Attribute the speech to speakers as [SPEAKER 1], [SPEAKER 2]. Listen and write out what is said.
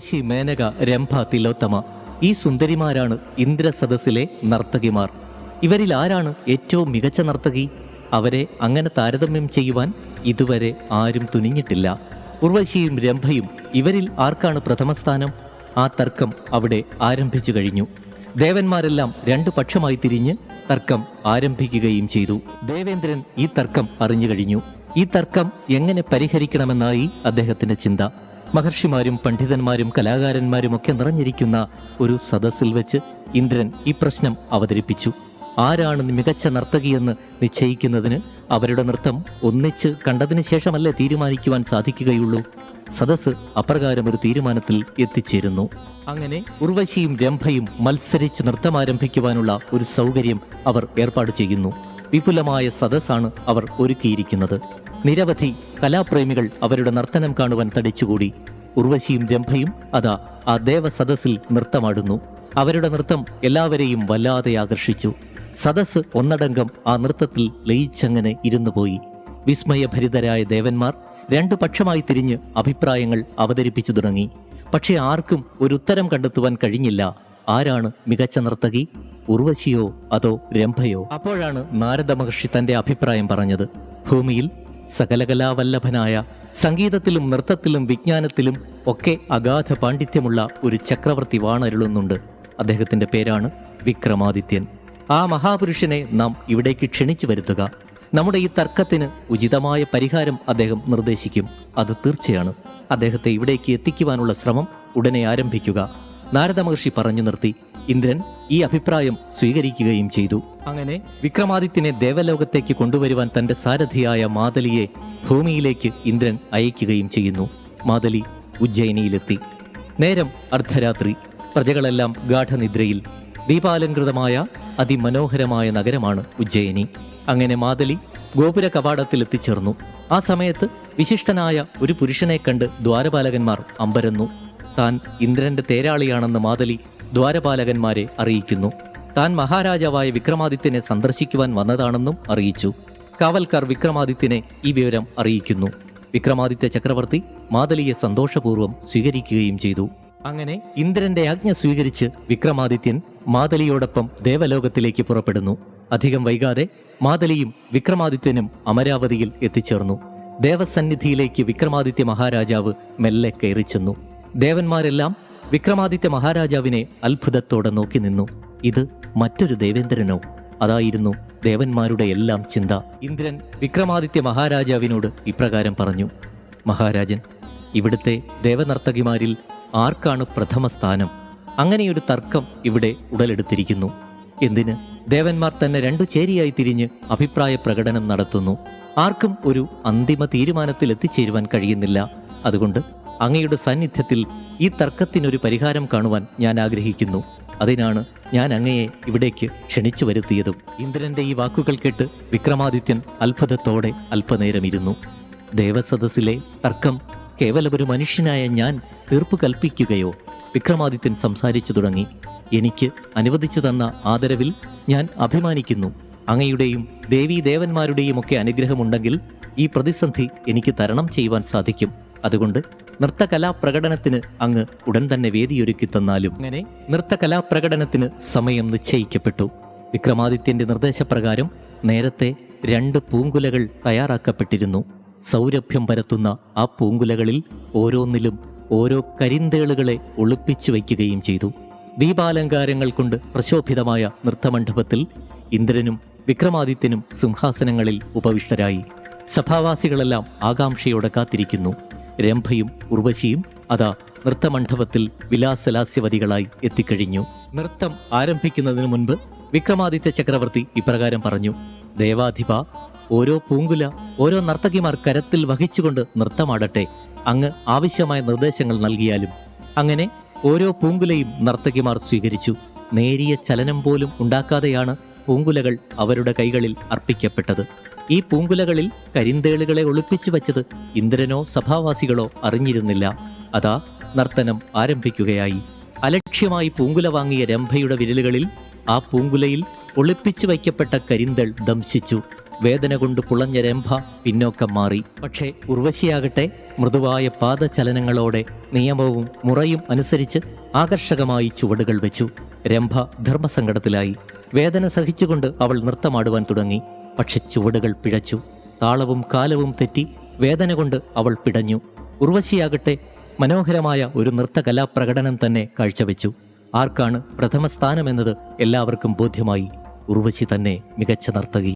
[SPEAKER 1] ഉർവശി മേനക രംഭ തിലോത്തമ. ഈ സുന്ദരിമാരാണ് ഇന്ദ്രസദസ്സിലെ നർത്തകിമാർ. ഇവരിൽ ആരാണ് ഏറ്റവും മികച്ച നർത്തകി? അവരെ അങ്ങനെ താരതമ്യം ചെയ്യുവാൻ ഇതുവരെ ആരും തുനിഞ്ഞിട്ടില്ല. ഉർവശിയും രംഭയും ഇവരിൽ ആർക്കാണ് പ്രഥമസ്ഥാനം ആ തർക്കം അവിടെ ആരംഭിച്ചു കഴിഞ്ഞു. ദേവന്മാരെല്ലാം രണ്ടു പക്ഷമായി തിരിഞ്ഞ് തർക്കം ആരംഭിക്കുകയും ചെയ്തു. ദേവേന്ദ്രൻ ഈ തർക്കം അറിഞ്ഞു കഴിഞ്ഞു. ഈ തർക്കം എങ്ങനെ പരിഹരിക്കണമെന്നായി അദ്ദേഹത്തിന്റെ ചിന്ത. മഹർഷിമാരും പണ്ഡിതന്മാരും കലാകാരന്മാരും ഒക്കെ നിറഞ്ഞിരിക്കുന്ന ഒരു സദസ്സിൽ വെച്ച് ഇന്ദ്രൻ ഈ പ്രശ്നം അവതരിപ്പിച്ചു. ആരാണ് മികച്ച നർത്തകിയെന്ന് നിശ്ചയിക്കുന്നതിന് അവരുടെ നൃത്തം ഒന്നിച്ച് കണ്ടതിന് ശേഷമല്ലേ തീരുമാനിക്കുവാൻ സാധിക്കുകയുള്ളൂ. സദസ്സ് അപ്രകാരം ഒരു തീരുമാനത്തിൽ എത്തിച്ചേരുന്നു. അങ്ങനെ ഉർവശിയും രംഭയും മത്സരിച്ച് നൃത്തം ആരംഭിക്കുവാനുള്ള ഒരു സൗകര്യം അവർ ഏർപ്പാട് ചെയ്യുന്നു. വിപുലമായ സദസ്സാണ് അവർ ഒരുക്കിയിരിക്കുന്നത്. നിരവധി കലാപ്രേമികൾ അവരുടെ നർത്തനം കാണുവാൻ തടിച്ചുകൂടി. ഉർവശിയും രംഭയും അതാ ആ ദേവസദസ്സിൽ നൃത്തമാടുന്നു. അവരുടെ നൃത്തം എല്ലാവരെയും വല്ലാതെ ആകർഷിച്ചു. സദസ്സ് ഒന്നടങ്കം ആ നൃത്തത്തിൽ ലയിച്ചങ്ങനെ ഇരുന്നുപോയി. വിസ്മയഭരിതരായ ദേവന്മാർ രണ്ടു പക്ഷമായി തിരിഞ്ഞ് അഭിപ്രായങ്ങൾ അവതരിപ്പിച്ചു തുടങ്ങി. പക്ഷേ ആർക്കും ഒരു ഉത്തരം കണ്ടെത്തുവാൻ കഴിഞ്ഞില്ല. ആരാണ് മികച്ച നർത്തകി? ഉർവശിയോ അതോ രംഭയോ? അപ്പോഴാണ് നാരദ മഹർഷി തന്റെ അഭിപ്രായം പറഞ്ഞത്. ഭൂമിയിൽ സകലകലാവല്ലഭനായ സംഗീതത്തിലും നൃത്തത്തിലും വിജ്ഞാനത്തിലും ഒക്കെ അഗാധ പാണ്ഡിത്യമുള്ള ഒരു ചക്രവർത്തി വാണരുളുന്നുണ്ട്. അദ്ദേഹത്തിന്റെ പേരാണ് വിക്രമാദിത്യൻ. ആ മഹാപുരുഷനെ നാം ഇവിടേക്ക് ക്ഷണിച്ചു വരുത്തുക. നമ്മുടെ ഈ തർക്കത്തിന് ഉചിതമായ പരിഹാരം അദ്ദേഹം നിർദ്ദേശിക്കും. അത് തീർച്ചയാണ്. അദ്ദേഹത്തെ ഇവിടേക്ക് എത്തിക്കുവാനുള്ള ശ്രമം ഉടനെ ആരംഭിക്കുക. നാരദ മഹർഷി പറഞ്ഞു നിർത്തി ഇന്ദ്രൻ ഈ അഭിപ്രായം സ്വീകരിക്കുകയും ചെയ്തു. അങ്ങനെ വിക്രമാദിത്യനെ ദേവലോകത്തേക്ക് കൊണ്ടുവരുവാൻ തന്റെ സാരഥിയായ മാതലിയെ ഭൂമിയിലേക്ക് ഇന്ദ്രൻ അയക്കുകയും ചെയ്യുന്നു. മാതലി ഉജ്ജയിനിയിലെത്തി. നേരം അർദ്ധരാത്രി. പ്രജകളെല്ലാം ഗാഠനിദ്രയിൽ. ദീപാലങ്കൃതമായ അതിമനോഹരമായ നഗരമാണ് ഉജ്ജയിനി. അങ്ങനെ മാതലി ഗോപുര കവാടത്തിൽ എത്തിച്ചേർന്നു ആ സമയത്ത് വിശിഷ്ടനായ ഒരു പുരുഷനെ കണ്ട് ദ്വാരപാലകന്മാർ അമ്പരന്നു. താൻ ഇന്ദ്രന്റെ തേരാളിയാണെന്ന് മാതലി ദ്വാരപാലകന്മാരെ അറിയിക്കുന്നു. താൻ മഹാരാജാവായ വിക്രമാദിത്യനെ സന്ദർശിക്കുവാൻ വന്നതാണെന്നും അറിയിച്ചു. കാവൽക്കാർ വിക്രമാദിത്യനെ ഈ വിവരം അറിയിക്കുന്നു. വിക്രമാദിത്യ ചക്രവർത്തി മാതലിയെ സന്തോഷപൂർവം സ്വീകരിക്കുകയും ചെയ്തു. അങ്ങനെ ഇന്ദ്രന്റെ ആജ്ഞ സ്വീകരിച്ച് വിക്രമാദിത്യൻ മാതലിയോടൊപ്പം ദേവലോകത്തിലേക്ക് പുറപ്പെടുന്നു. അധികം വൈകാതെ മാതലിയും വിക്രമാദിത്യനും അമരാവതിയിൽ എത്തിച്ചേർന്നു. ദേവസന്നിധിയിലേക്ക് വിക്രമാദിത്യ മഹാരാജാവ് മെല്ലെ കയറിച്ചെന്നു. ദേവന്മാരെല്ലാം വിക്രമാദിത്യ മഹാരാജാവിനെ അത്ഭുതത്തോടെ നോക്കി നിന്നു. ഇത് മറ്റൊരു ദേവേന്ദ്രനോ? അതായിരുന്നു ദേവന്മാരുടെ എല്ലാം ചിന്ത. ഇന്ദ്രൻ വിക്രമാദിത്യ മഹാരാജാവിനോട് ഇപ്രകാരം പറഞ്ഞു. മഹാരാജൻ ഇവിടുത്തെ ദേവനർത്തകിമാരിൽ ആർക്കാണ് പ്രഥമ സ്ഥാനം? അങ്ങനെയൊരു തർക്കം ഇവിടെ ഉടലെടുത്തിരിക്കുന്നു. എന്തിന്? ദേവന്മാർ തന്നെ രണ്ടു ചേരിയായി തിരിഞ്ഞ് അഭിപ്രായ പ്രകടനം നടത്തുന്നു. ആർക്കും ഒരു അന്തിമ തീരുമാനത്തിൽ എത്തിച്ചേരുവാൻ കഴിയുന്നില്ല. അതുകൊണ്ട് അങ്ങയുടെ സാന്നിധ്യത്തിൽ ഈ തർക്കത്തിനൊരു പരിഹാരം കാണുവാൻ ഞാൻ ആഗ്രഹിക്കുന്നു. അതിനാണ് ഞാൻ അങ്ങയെ ഇവിടേക്ക് ക്ഷണിച്ചു വരുത്തിയതും. ഇന്ദ്രന്റെ ഈ വാക്കുകൾ കേട്ട് വിക്രമാദിത്യൻ അത്ഭുതത്തോടെ അല്പനേരം ഇരുന്നു ദേവസദസ്സിലെ തർക്കം കേവലം ഒരു മനുഷ്യനായ ഞാൻ തീർപ്പ് കൽപ്പിക്കുകയോ വിക്രമാദിത്യൻ സംസാരിച്ചു തുടങ്ങി. എനിക്ക് അനുവദിച്ചു തന്ന ആദരവിൽ ഞാൻ അഭിമാനിക്കുന്നു. അങ്ങയുടെയും ദേവീ ദേവന്മാരുടെയും ഒക്കെ അനുഗ്രഹമുണ്ടെങ്കിൽ ഈ പ്രതിസന്ധി എനിക്ക് തരണം ചെയ്യുവാൻ സാധിക്കും. അതുകൊണ്ട് നൃത്തകലാ പ്രകടനത്തിന് അങ്ങ് ഉടൻ തന്നെ വേദിയൊരുക്കി തന്നാലും അങ്ങനെ നൃത്തകലാ പ്രകടനത്തിന് സമയം നിശ്ചയിക്കപ്പെട്ടു. വിക്രമാദിത്യന്റെ നിർദ്ദേശപ്രകാരം നേരത്തെ രണ്ട് പൂങ്കുലകൾ തയ്യാറാക്കപ്പെട്ടിരുന്നു. സൗരഭ്യം പരത്തുന്ന ആ പൂങ്കുലകളിൽ ഓരോന്നിലും ഓരോ കരിന്തേളുകളെ ഒളിപ്പിച്ചു വയ്ക്കുകയും ചെയ്തു. ദീപാലങ്കാരങ്ങൾ കൊണ്ട് പ്രശോഭിതമായ നൃത്തമണ്ഡപത്തിൽ ഇന്ദ്രനും വിക്രമാദിത്യനും സിംഹാസനങ്ങളിൽ ഉപവിഷ്ടരായി. സഭാവാസികളെല്ലാം ആകാംക്ഷയോടെ കാത്തിരിക്കുന്നു. രംഭയും ഉർവശിയും അതാ നൃത്തമണ്ഡപത്തിൽ വിലാസലാസ്യവതികളായി എത്തിക്കഴിഞ്ഞു. നൃത്തം ആരംഭിക്കുന്നതിന് മുൻപ് വിക്രമാദിത്യ ചക്രവർത്തി ഇപ്രകാരം പറഞ്ഞു ദേവാധിപ ഓരോ പൂങ്കുല ഓരോ നർത്തകിമാർ കരത്തിൽ വഹിച്ചുകൊണ്ട് നൃത്തമാടട്ടെ. അങ്ങ് ആവശ്യമായ നിർദ്ദേശങ്ങൾ നൽകിയാലും. അങ്ങനെ ഓരോ പൂങ്കുലയും നർത്തകിമാർ സ്വീകരിച്ചു. നേരിയ ചലനം പോലും ഉണ്ടാക്കാതെയാണ് പൂങ്കുലകൾ അവരുടെ കൈകളിൽ അർപ്പിക്കപ്പെട്ടത്. ഈ പൂങ്കുലകളിൽ കരിന്തേളുകളെ ഒളിപ്പിച്ചു വച്ചത് ഇന്ദ്രനോ സഭാവാസികളോ അറിഞ്ഞിരുന്നില്ല. അതാ നർത്തനം ആരംഭിക്കുകയായി. അലക്ഷ്യമായി പൂങ്കുല വാങ്ങിയ രംഭയുടെ വിരലുകളിൽ ആ പൂങ്കുലയിൽ ഒളിപ്പിച്ചു വയ്ക്കപ്പെട്ട കരിന്തൾ ദംശിച്ചു. വേദന കൊണ്ട് പുളഞ്ഞ രംഭ പിന്നോക്കം മാറി. പക്ഷേ ഉർവശിയാകട്ടെ മൃദുവായ പാദചലനങ്ങളോടെ നിയമവും മുറയും അനുസരിച്ച് ആകർഷകമായി ചുവടുകൾ വെച്ചു. രംഭ ധർമ്മസങ്കടത്തിലായി. വേദന സഹിച്ചുകൊണ്ട് അവൾ നൃത്തമാടുവാൻ തുടങ്ങി. പക്ഷെ ചുവടുകൾ പിഴച്ചു. താളവും കാലവും തെറ്റി വേദന കൊണ്ട് അവൾ പിടഞ്ഞു. ഉർവശിയാകട്ടെ മനോഹരമായ ഒരു നൃത്തകലാപ്രകടനം തന്നെ കാഴ്ചവെച്ചു. ആർക്കാണ് പ്രഥമ സ്ഥാനമെന്നത് എല്ലാവർക്കും ബോധ്യമായി. ഉർവശി തന്നെ മികച്ച നർത്തകി.